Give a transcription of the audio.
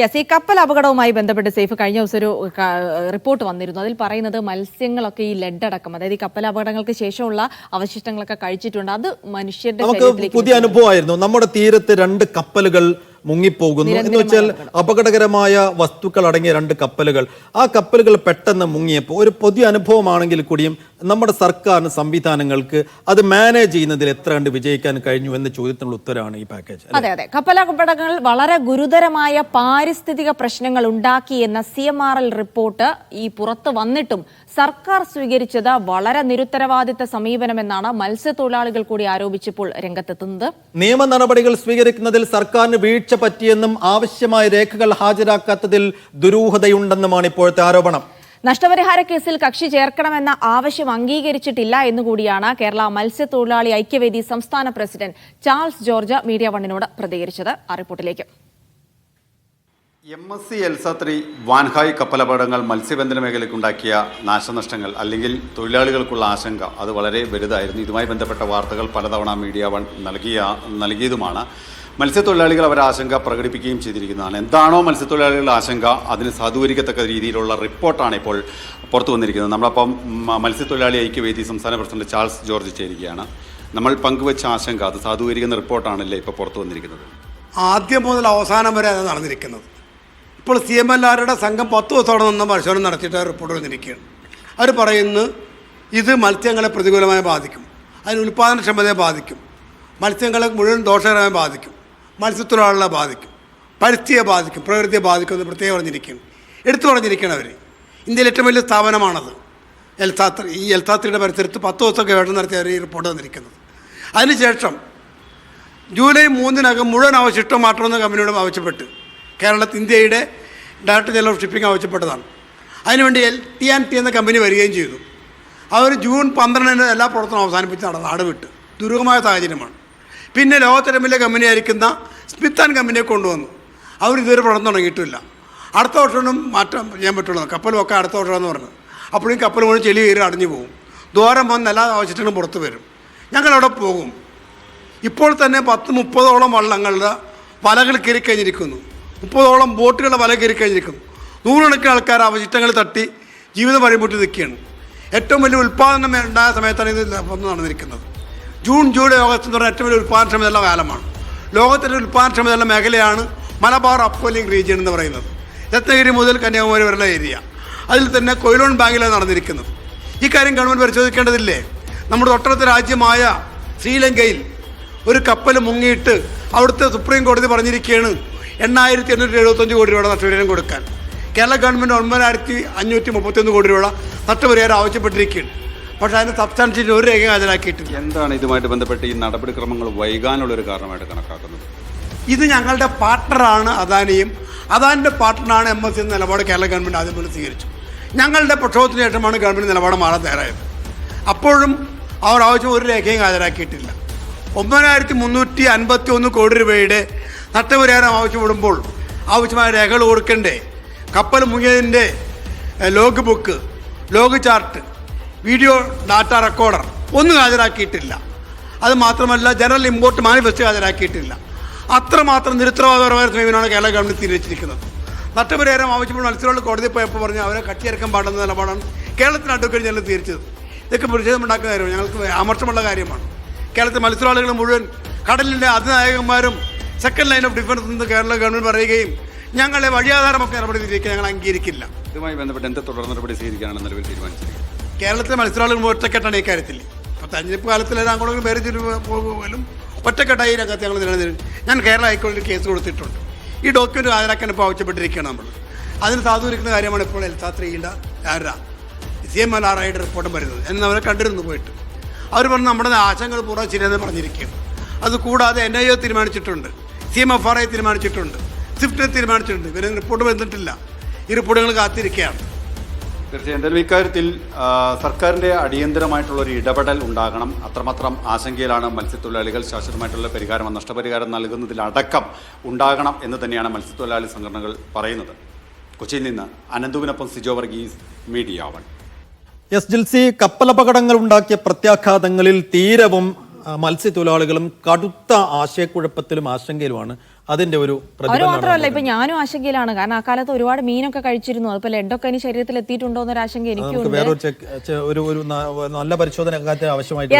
Yes ഈ കപ്പൽ അപകടവുമായി ബന്ധപ്പെട്ട് സേഫ് കഴിഞ്ഞ ദിവസം ഒരു റിപ്പോർട്ട് വന്നിരുന്നു. അതിൽ പറയുന്നത് മത്സ്യങ്ങളൊക്കെ ഈ ലെഡ് അടക്കം അതായത് ഈ കപ്പൽ അപകടങ്ങൾക്ക് ശേഷമുള്ള അവശിഷ്ടങ്ങളൊക്കെ കഴിച്ചിട്ടുണ്ട്. അത് മനുഷ്യരുടെ പുതിയ അനുഭവമായിരുന്നു. നമ്മുടെ തീരത്ത് രണ്ട് കപ്പലുകൾ മുങ്ങിപ്പോകുന്നു. എന്ന് വെച്ചാൽ അപകടകരമായ വസ്തുക്കൾ അടങ്ങിയ രണ്ട് കപ്പലുകൾ. ആ കപ്പലുകൾ പെട്ടെന്ന് മുങ്ങിയപ്പോൾ ഒരു പുതിയ അനുഭവമാണെങ്കിൽ കൂടിയും നമ്മുടെ സർക്കാരിന് സംവിധാനങ്ങൾക്ക് അത് മാനേജ് ചെയ്യുന്നതിൽ എത്ര കണ്ട് വിജയിക്കാൻ കഴിഞ്ഞു എന്ന ചോദ്യത്തിനുള്ള ഉത്തരമാണ് ഈ പാക്കേജ് അതെ അതെ. കപ്പലപകടങ്ങൾ വളരെ ഗുരുതരമായ പാരിസ്ഥിതിക പ്രശ്നങ്ങൾ ഉണ്ടാക്കി എന്ന C M R L report ഈ പുറത്ത് വന്നിട്ടും സർക്കാർ സ്വീകരിച്ചത് വളരെ നിരുത്തരവാദിത്ത സമീപനമെന്നാണ് മത്സ്യത്തൊഴിലാളികൾ കൂടി ആരോപിച്ചപ്പോൾ രംഗത്തെത്തുന്നത്. നിയമ നടപടികൾ സ്വീകരിക്കുന്നതിൽ സർക്കാരിന് വീഴ്ച പറ്റിയെന്നും ആവശ്യമായ രേഖകൾ ഹാജരാക്കാത്തതിൽ ദുരൂഹതയുണ്ടെന്നുമാണ് ഇപ്പോഴത്തെ ആരോപണം. നഷ്ടപരിഹാര കേസിൽ കക്ഷി ചേർക്കണമെന്ന ആവശ്യം അംഗീകരിച്ചിട്ടില്ല എന്നുകൂടിയാണ് കേരള മത്സ്യത്തൊഴിലാളി ഐക്യവേദി സംസ്ഥാന പ്രസിഡന്റ് ചാൾസ് ജോർജ് മീഡിയ വണ്ണിനോട് പ്രതികരിച്ചത്. ആ റിപ്പോർട്ടിലേക്ക്. M S C Elsa three Wan Hai കപ്പലപകടങ്ങൾ മത്സ്യബന്ധന മേഖലയ്ക്കുണ്ടാക്കിയ നാശനഷ്ടങ്ങൾ അല്ലെങ്കിൽ തൊഴിലാളികൾക്കുള്ള ആശങ്ക അത് വളരെ വലുതായിരുന്നു. ഇതുമായി ബന്ധപ്പെട്ട വാർത്തകൾ പലതവണ മീഡിയ വൺ നൽകിയ നൽകിയതുമാണ്. മത്സ്യത്തൊഴിലാളികൾ അവരുടെ ആശങ്ക പ്രകടിപ്പിക്കുകയും ചെയ്തിരിക്കുന്നതാണ്. എന്താണോ മത്സ്യത്തൊഴിലാളികളുടെ ആശങ്ക അതിന് സാധൂകരിക്കത്തക്ക രീതിയിലുള്ള റിപ്പോർട്ടാണ് ഇപ്പോൾ പുറത്തു വന്നിരിക്കുന്നത്. നമ്മളപ്പം മത്സ്യത്തൊഴിലാളി ഐക്യവേദി സംസ്ഥാന പ്രസിഡന്റ് ചാൾസ് ജോർജ് ചേരുകയാണ്. നമ്മൾ പങ്കുവച്ച ആശങ്ക അത് സാധൂകരിക്കുന്ന റിപ്പോർട്ടാണല്ലേ ഇപ്പോൾ പുറത്തു വന്നിരിക്കുന്നത്? ആദ്യം മുതൽ അവസാനം വരെ അത് നടന്നിരിക്കുന്നത്. ഇപ്പോൾ സി എം എൽ ആരുടെ സംഘം പത്ത് ദിവസത്തോടെ നിന്ന് പരിശോധന നടത്തിയിട്ട് റിപ്പോർട്ട് വന്നിരിക്കുകയാണ്. അവർ പറയുന്നു ഇത് മത്സ്യങ്ങളെ പ്രതികൂലമായി ബാധിക്കും. അതിന് ഉൽപ്പാദനക്ഷമതയെ ബാധിക്കും. മത്സ്യങ്ങളെ മുഴുവൻ ദോഷകരമായി ബാധിക്കും. മത്സ്യത്തൊഴിലാളികളെ ബാധിക്കും. പരിസ്ഥിതിയെ ബാധിക്കും. പ്രകൃതിയെ ബാധിക്കും എന്ന് പ്രത്യേകം പറഞ്ഞിരിക്കുകയാണ്. എടുത്തു പറഞ്ഞിരിക്കുകയാണ് അവർ ഇന്ത്യയിലെ ഏറ്റവും വലിയ സ്ഥാപനമാണത്. എൽസാത്രി ഈ എൽസാത്രിയുടെ പരിസരത്ത് പത്ത് ദിവസം ഗവേഷണം നടത്തിയവർ ഈ റിപ്പോർട്ട് വന്നിരിക്കുന്നത്. അതിനുശേഷം ജൂലൈ മൂന്നിനകം മുഴുവൻ അവശിഷ്ടം മാറ്റണമെന്ന് കമ്പനിയോടും ആവശ്യപ്പെട്ട് കേരളത്തിൽ ഇന്ത്യയുടെ ഡയറക്ടർ ജനറൽ ഓഫ് ഷിപ്പിംഗ് ആവശ്യപ്പെട്ടതാണ്. അതിനുവേണ്ടി എൽ ടി ആൻഡ് ടി എന്ന കമ്പനി വരികയും ചെയ്തു. അവർ ജൂൺ പന്ത്രണ്ടിന് എല്ലാ പ്രവർത്തനവും അവസാനിപ്പിച്ച് നടന്ന നാട് വിട്ട്. ദുരൂഹമായ സാഹചര്യമാണ്. പിന്നെ ലോകത്തിലെ വലിയ കമ്പനിയായിരിക്കുന്ന സ്മിത്ത് ആൻഡ് കമ്പനിയെ കൊണ്ടുവന്നു. അവർ ഇതുവരെ പ്രവർത്തനം തുടങ്ങിയിട്ടില്ല. അടുത്ത വർഷമൊന്നും മാറ്റം ചെയ്യാൻ പറ്റുള്ളൂ കപ്പലൊക്കെ അടുത്ത വർഷമെന്ന് പറഞ്ഞു അപ്പോഴും കപ്പൽ മുഴുവൻ ചെളി കയറി അടഞ്ഞു പോകും ദൂരം വന്ന് എല്ലാ ആവശ്യത്തിനും പുറത്ത് വരും. ഞങ്ങളവിടെ പോകും. ഇപ്പോൾ തന്നെ പത്ത് മുപ്പതോളം വള്ളങ്ങളുടെ വലകൾ കയറിക്കഴിഞ്ഞിരിക്കുന്നു മുപ്പതോളം ബോട്ടുകളുടെ വല കയറി കഴിഞ്ഞിരിക്കുന്നു നൂറുകണക്കിന് ആൾക്കാർ ആ അവശിഷ്ടങ്ങൾ തട്ടി ജീവിതം വഴിമുട്ടി നിൽക്കുകയാണ്. ഏറ്റവും വലിയ ഉൽപ്പാദനം ഉണ്ടായ സമയത്താണ് ഇത് വന്ന് നടന്നിരിക്കുന്നത്. ജൂൺ ജൂലൈ ഓഗസ്റ്റ് എന്ന് പറഞ്ഞാൽ ഏറ്റവും വലിയ ഉൽപ്പാദനക്ഷമതയുള്ള കാലമാണ്. ലോകത്തിന്റെ ഉൽപ്പാദനക്ഷമതയുള്ള മേഖലയാണ് മലബാർ അപ്പോലിംഗ് റീജിയൻ എന്ന് പറയുന്നത്. രത്നഗിരി മുതൽ കന്യാകുമാരി വരെയുള്ള ഏരിയ. അതിൽ തന്നെ കൊയിലോൺ ബാങ്കിലാണ് നടന്നിരിക്കുന്നത്. ഈ കാര്യം ഗവൺമെന്റ് പരിശോധിക്കേണ്ടതില്ലേ? നമ്മുടെ തൊട്ടടുത്ത രാജ്യമായ ശ്രീലങ്കയിൽ ഒരു കപ്പൽ മുങ്ങിയിട്ട് അവിടുത്തെ സുപ്രീം കോടതി പറഞ്ഞിരിക്കുകയാണ് എണ്ണായിരത്തി എണ്ണൂറ്റി എഴുപത്തഞ്ച് കോടി രൂപയുടെ നഷ്ടപരിഹാരം കൊടുക്കാൻ. കേരള ഗവൺമെന്റ് ഒൻപതിനായിരത്തി അഞ്ഞൂറ്റി മുപ്പത്തൊന്ന് കോടി രൂപ നഷ്ടപരിഹാരം ആവശ്യപ്പെട്ടിരിക്കുകയാണ്. പക്ഷേ അതിന് സബ്സ്റ്റാൻഷ്യൽ ഒരു രേഖ ഹാജരാക്കിയിട്ടില്ല. എന്താണ് ഇതുമായിട്ട് ബന്ധപ്പെട്ട് ഈ നടപടിക്രമങ്ങൾ വൈകാനുള്ളൊരു കാരണമായിട്ട് കണക്കാക്കുന്നത്? ഇത് ഞങ്ങളുടെ പാർട്ട്ണറാണ് അദാനിയും. അദാനിന്റെ പാർട്ട്ണറാണ് എം എസ് എന്ന നിലപാട് കേരള ഗവൺമെന്റ് ആദ്യം മുതൽ സ്വീകരിച്ചു. ഞങ്ങളുടെ പ്രക്ഷോഭത്തിന് ശേഷമാണ് ഗവൺമെന്റ് നിലപാട് മാറാൻ തയ്യാറായത്. അപ്പോഴും അവർ ആവശ്യം ഒരു രേഖയും ഹാജരാക്കിയിട്ടില്ല. ഒമ്പതിനായിരത്തി മുന്നൂറ്റി അൻപത്തി ഒന്ന് കോടി രൂപയുടെ നഷ്ടപരിഹാരം ആവശ്യപ്പെടുമ്പോൾ ആവശ്യമായ രേഖകൾ കൊടുക്കണ്ടേ? കപ്പൽ മുങ്ങിയതിന്റെ log book log chart video data recorder ഒന്നും ഹാജരാക്കിയിട്ടില്ല. അത് മാത്രമല്ല ജനറൽ ഇമ്പോർട്ട് മാനിഫെസ്റ്റോ ഹാജരാക്കിയിട്ടില്ല. അത്രമാത്രം നിരുത്തരവാദപരമായ സമീപനമാണ് കേരള ഗവൺമെന്റ് സ്വീകരിച്ചിരിക്കുന്നത് നഷ്ടപരിഹാരം ആവശ്യപ്പെടുന്ന മത്സരങ്ങൾ കോടതി പോയപ്പോൾ പറഞ്ഞു അവരെ കട്ടിയിറക്കാൻ പാടുന്ന നിലപാടാണ് കേരളത്തിന് അഡ്വക്കേറ്റ് ജനറൽ സ്വീകരിച്ചത് ഇതൊക്കെ പ്രതിഷേധമുണ്ടാക്കുന്ന കാര്യമാണ്. ഞങ്ങൾക്ക് ആമർശമുള്ള കാര്യമാണ്. കേരളത്തിലെ മത്സരാളികൾ മുഴുവൻ കടലിന്റെ അതിനായകന്മാരും സെക്കൻഡ് ലൈൻ ഓഫ് ഡിഫൻസ് എന്ന് കേരള ഗവൺമെന്റ് പറയുകയും ഞങ്ങളെ വഴിയാധാരമൊക്കെ നടപടി സ്വീകരിക്കാൻ ഞങ്ങൾ അംഗീകരിക്കില്ല. ഇതുമായി ബന്ധപ്പെട്ട് എന്ത് തുടർ നടപടി സ്വീകരിക്കാനാണ് നിലവിൽ തീരുമാനിച്ചിരിക്കുന്നത് കേരളത്തിലെ മത്സരാളികൾ ഒറ്റക്കെട്ടാണ് ഈ കാര്യത്തിൽ. ഇപ്പോൾ തെരഞ്ഞെടുപ്പ് കാലത്തിൽ അങ്ങോട്ടും പേര് പോലും ഒറ്റക്കെട്ടായി രംഗത്ത് ഞങ്ങൾ നിലനിൽക്കും ഞാൻ കേരള ഹൈക്കോടതിയിൽ കേസ് കൊടുത്തിട്ടുണ്ട്. ഈ ഡോക്യുമെന്റ് ഹാജരാക്കാൻ ഇപ്പോൾ ആവശ്യപ്പെട്ടിരിക്കുകയാണ് നമ്മൾ അതിന് സാധൂരിക്കുന്ന കാര്യമാണ് ഇപ്പോൾ എൽസാത്രീയുടെ ആരാ? സി എം എൽ ആർ ഐയുടെ റിപ്പോർട്ടും വരുന്നത്. എന്ന് അവരെ കണ്ടിരുന്നു പോയിട്ട്. അവർ പറഞ്ഞു നമ്മുടെ ആശങ്കകൾ പൂർണ ശരിയെന്ന് പറഞ്ഞിരിക്കുകയാണ്. അത് കൂടാതെ എൻ ഐ ഒ തീരുമാനിച്ചിട്ടുണ്ട്. C M F R I തീരുമാനിച്ചിട്ടുണ്ട്. സ്വിഫ്റ്റ് തീരുമാനിച്ചിട്ടുണ്ട്. ഇവരെ റിപ്പോർട്ട് വന്നിട്ടില്ല. ഈ റിപ്പോർട്ടുകൾ കാത്തിരിക്കുകയാണ്. തീർച്ചയായും. എന്തായാലും ഇക്കാര്യത്തിൽ സർക്കാരിന്റെ സർക്കാരിന്റെ അടിയന്തരമായിട്ടുള്ള ഒരു ഇടപെടൽ ഉണ്ടാകണം. അത്രമാത്രം ആശങ്കയിലാണ് മത്സ്യത്തൊഴിലാളികൾ ശാശ്വതമായിട്ടുള്ള പരിഹാരം നഷ്ടപരിഹാരം നൽകുന്നതിലടക്കം ഉണ്ടാകണം എന്ന് തന്നെയാണ് മത്സ്യത്തൊഴിലാളി സംഘടനകൾ പറയുന്നത്. കൊച്ചിയിൽ നിന്ന് അനന്തുവിനൊപ്പം Sijo Varghese media one. S Jilsy കപ്പലപകടങ്ങൾ ഉണ്ടാക്കിയ പ്രത്യാഘാതങ്ങളിൽ തീരവും മത്സ്യത്തൊഴിലാളികളും കടുത്ത ആശയക്കുഴപ്പത്തിലും ആശങ്കയിലുമാണ്. അതിന്റെ ഒരു അവർ മാത്രമല്ല ഇപ്പൊ ഞാനും ആശങ്കയിലാണ്. കാരണം ആ കാലത്ത് ഒരുപാട് മീനൊക്കെ കഴിച്ചിരുന്നു. അതിപ്പോ ലെഡൊക്കെ ഇനി ശരീരത്തിൽ എത്തിയിട്ടുണ്ടോ എന്നൊരു ആശങ്ക എനിക്ക് വേറൊരു ഒരു നല്ല പരിശോധന ആവശ്യമായിട്ട്